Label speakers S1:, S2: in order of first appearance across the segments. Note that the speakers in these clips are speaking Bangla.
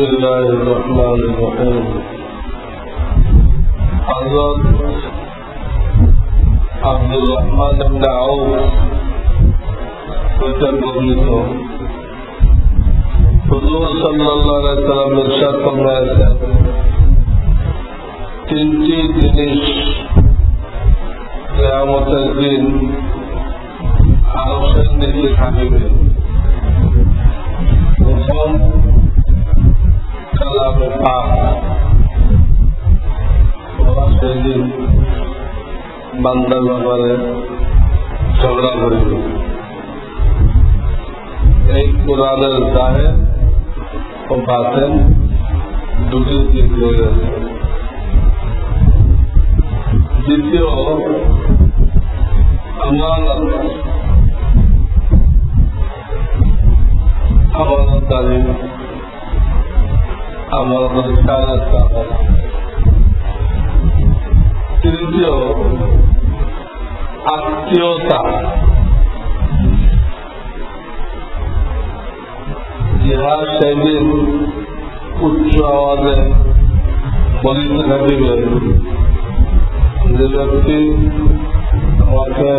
S1: الله الرحمن الرحيم حضرت عبد الرحمن بن عوف হইতে বর্ণিত হুজুর সাল্লাল্লাহু আলাইহি সাল্লাম ইরশাদ ফরমায়েছেন তিনটি জিনিস কিয়ামতের দিন আরশের নিচে থাকিবে বান্দার ব্যাপারে ঝগড়া করিবে এই কোরআনের গায়ে ও বাতেন দুটি দিক রয়েছে দ্বিতীয় কাজের কাজ তৃতীয় আত্মীয়তা। ইহা সেদিন উচ্চ আওয়াজে বলিতে থাকিবে। যে ব্যক্তি আমাকে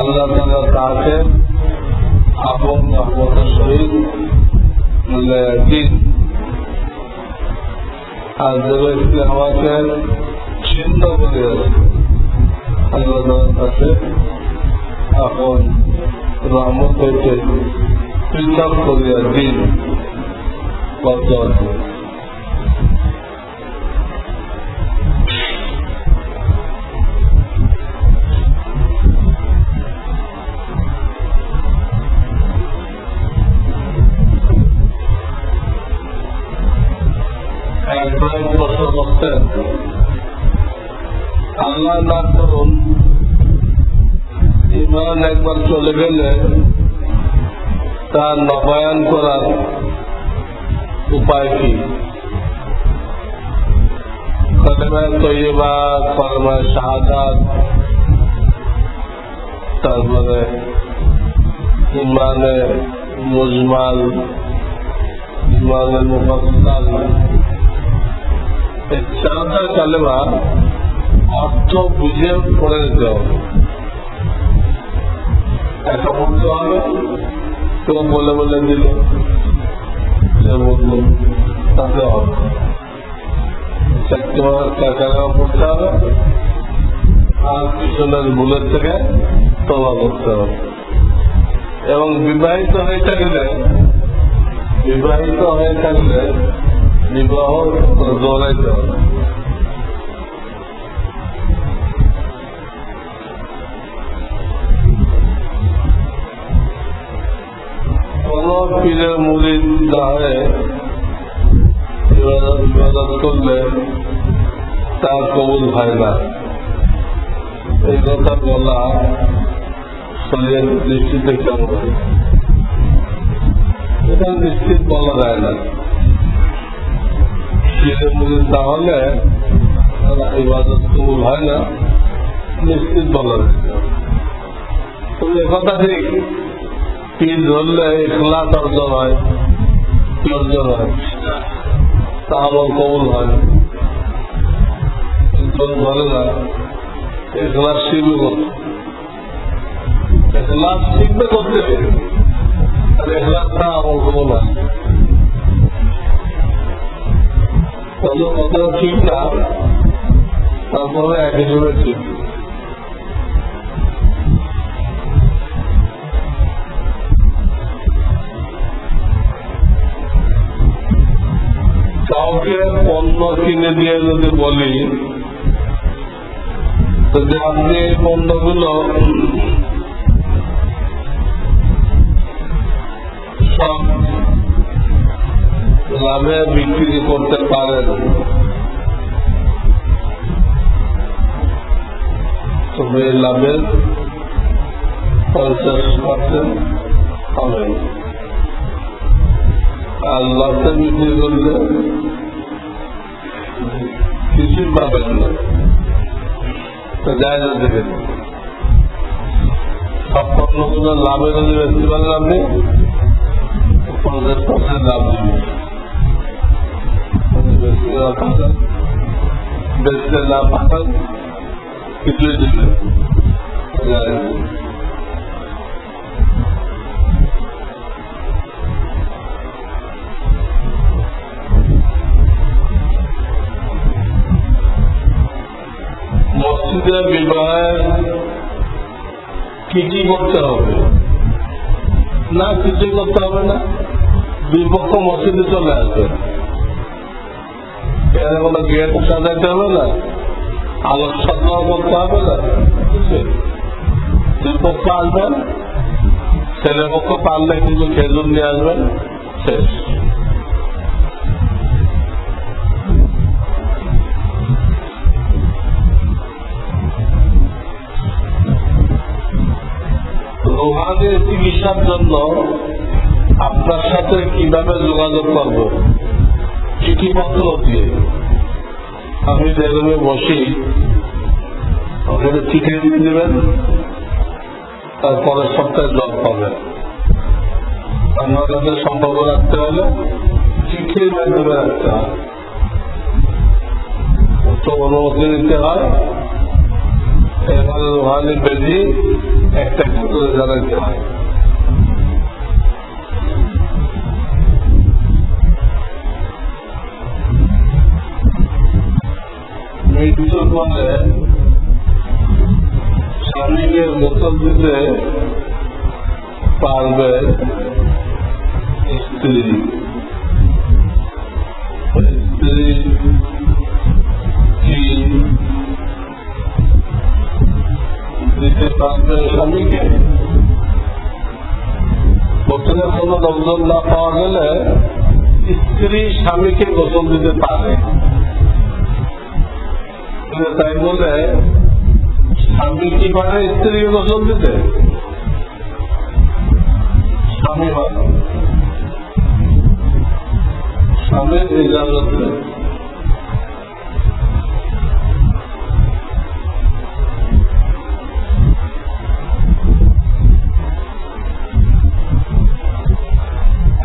S1: আল্লাহ তালা তাকে আপন রহমতের সহিত দিন। আর যে ব্যক্তি আমাকে Dzień Salvador Pasek, upon Ramon Pepe, preach up for your deed for God. চলে গেলে তা নবায়ন করার উপায় কি? তারপরে ইমানে মুজমাল, ইমানে কালেমা অর্থ বুঝে পড়ে নিতে হবে কেউ বলে বলে দিল। তাতে আর হবে। এবং বিবাহিত হয়ে থাকলে, বিবাহিত হয়ে থাকলে বিবাহ দৌড়াইতে হবে। পীরের মুড়ির গায়ে ইবাদত করলে তা কবুল হয় না। এই কথা বলা শরীরের দৃষ্টিতে কেমন এটা নিশ্চিত বলা যায় না। পীরের মুড়ির তাহলে ইবাদত কবুল হয় না, নিশ্চিত বলা যায়। না কথা ঠিক। পীর ধরলে ইখলাস অর্জন হয় হয় তা আমার কবল হয়। ধরে না এখলাস শিখবে করতে এখলাস শিখবে করতে আর এখলাসটা আমার কবল হয়। ঠিক না তারপরে এক হিসেবে ঠিক কাউকে পণ্য কিনে দিয়ে যদি বলি যে আপনি এই পণ্যগুলো সব লাভে বিক্রি করতে পারেন। তবে লাভের পঞ্চাশ পার্সেন্ট পাবেন আর লসে বিক্রি করলে কিছুই পাবেন না তো যায় না দেখে সব পণ্যগুলো লাভের হলে বেশি পারেন আপনি পঞ্চাশ পার্সেন্ট লাভ দিবে বেশি লাভ পাঠান কিছুই দিবে মসজিদের বিবাহের কি কি করতে হবে। না কিছু করতে হবে না। দুই পক্ষ মসজিদে চলে আসবে। এখানে কোনো গেট সাজাইতে হবে না। আলোক সজ্জাও করতে হবে না। দুই পক্ষ আসবেন। ছেলে পক্ষ পারলে কিন্তু খেজুর নিয়ে আসবেন। শেষ। চিকিৎসার জন্য আপনার সাথে কীভাবে যোগাযোগ করব? চিঠিপত্র দিয়ে। আমি যে রুমে বসি ওখানে চিঠি দিয়ে দেবেন তারপরে সপ্তাহে জব পাবেন। আমার কাছে সম্পর্ক রাখতে হলে চিঠির মাধ্যমে রাখতে হয়। তো অনুমতি নিতে হয়। এখানে রোহানি বেজি একটা একটা করে স্বামীকে গোসল দিতে পারবে স্ত্রী স্বামীকে? প্রথমে কোনো লোকজন না পাওয়া গেলে স্ত্রী স্বামীকে গোসল দিতে পারে। কিন্তু তাই বলে স্বামী কি পারে স্ত্রীকে গোসল দিতে? স্বামী স্বামীর ইজাজত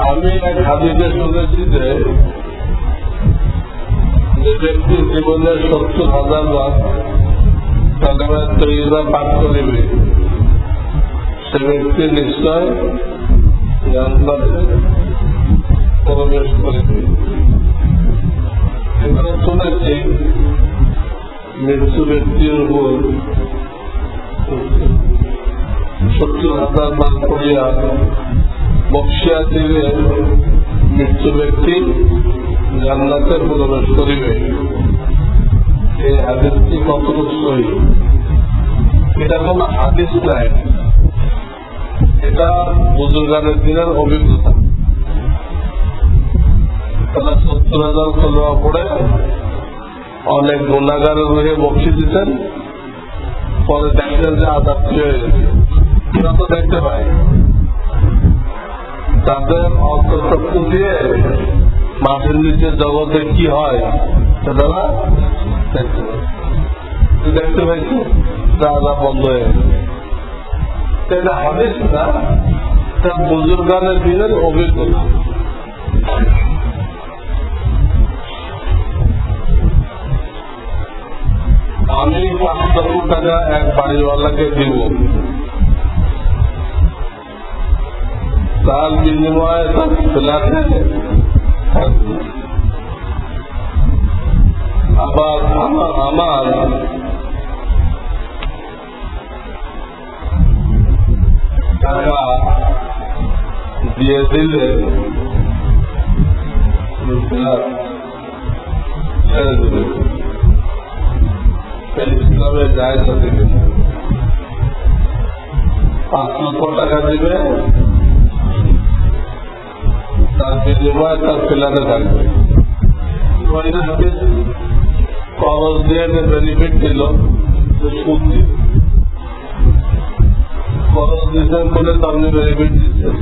S1: আমি এক হাদিসে শুনেছি যে ব্যক্তি জীবনের সত্তর হাজার বার কালেমার তৈরিরা পাঠ করিবে সে ব্যক্তি নিশ্চয় এখানে শুনেছি মৃত্যু ব্যক্তির উপর সত্তর হাজার বার করিয়া বক্সিয়া দিলে মৃত্যু ব্যক্তি জান্নাতে প্রবেশ করিবে। এই হাদিসটি কতটুকু সহি? এটা কোন হাদিস নাই। এটা বুজুর্গানের দিনের অভিজ্ঞতা। তারা সত্তর হাজার খোলা পড়ে, অনেক গুণাগারের রুহে বক্সি দিতেন, পরে দেখলেন যে আদাপ্তি হয়ে গেছে। এরা তো দেখতে পায়। তাদের অন্তর্চক্ষু দিয়ে মাঠের নিচে জগতে কি হয়? দেখতে বন্ধ হয়ে এটা হাদিস তার বুজুর্গানের দিনের অভিজ্ঞতা। আমি পাঁচ লক্ষ টাকা এক বাড়িওয়ালাকে দিব। তার বিনিময়ে তার ফ্ল্যাটে আবার আমার টাকা দিয়ে দিলে যায় সাথে পাঁচ লক্ষ টাকা দিবে তার বিনিময়ে তার ফেলাতে থাকবে খরচ দিয়ে বেনিফিট দিল সুদ দিল খরচ দিচ্ছেন বলে তেমনি বেনিফিট দিচ্ছেন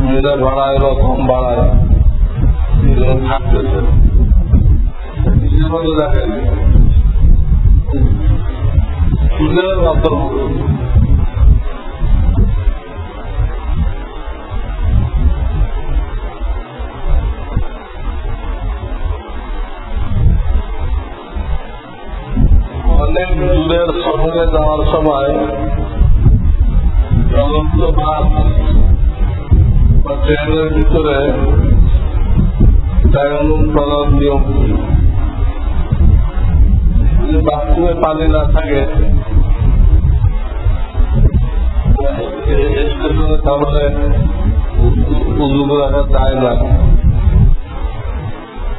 S1: মেয়েদের ভাড়া এলো কম ভাড়ায় নিজের মতো দেখেন সুদের অন্তর্ভুক্ত জ্বলন্ত ভাত বা ট্রেনের ভিতরে বাথরুমে পানি না থাকে তাহলে উজু রাখা যায় না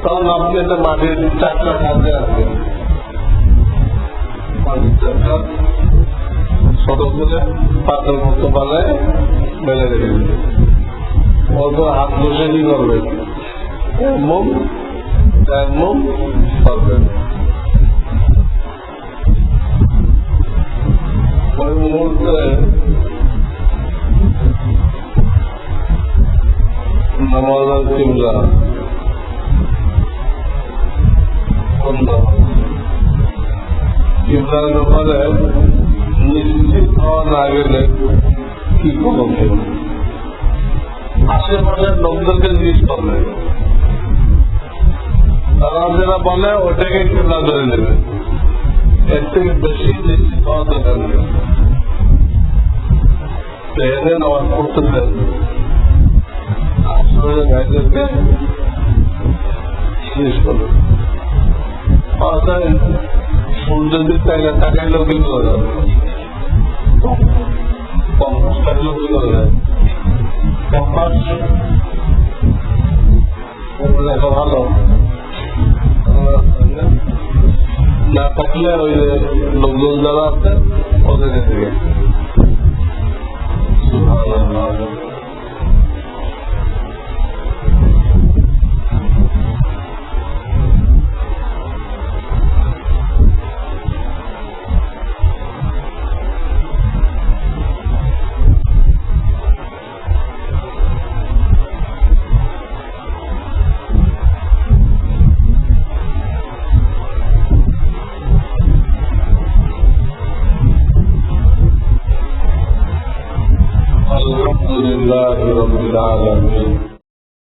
S1: তখন আপনি একটা মাটির চারটা কাজে আসবেন ছোট করে পাথর মতো বানায় মেলে রেখে দিবেন অল্প হাত বসে কি করবেন মুখ মুখ করবেন ওই মুহূর্তে নামাজ কিমলা কিমলার ব্যাপারে করবে তারা যেটা বলে ওটাকে কেবলা ধরে নেবে। এর থেকে বেশি নিশ্চিত হওয়া দরকার নেই এনে নামাজ আসলে ভাইদেরকে জিজ্ঞেস করবে সূর্য দিক তাইলে তাকাইলো सहयोगी लोग ಸವಾಲು ನಾಪಕೀಯ ಲೋಕದೊಂದರ ಹೋಗಲಿದ್ದೀವಿ ಸುಮಾರು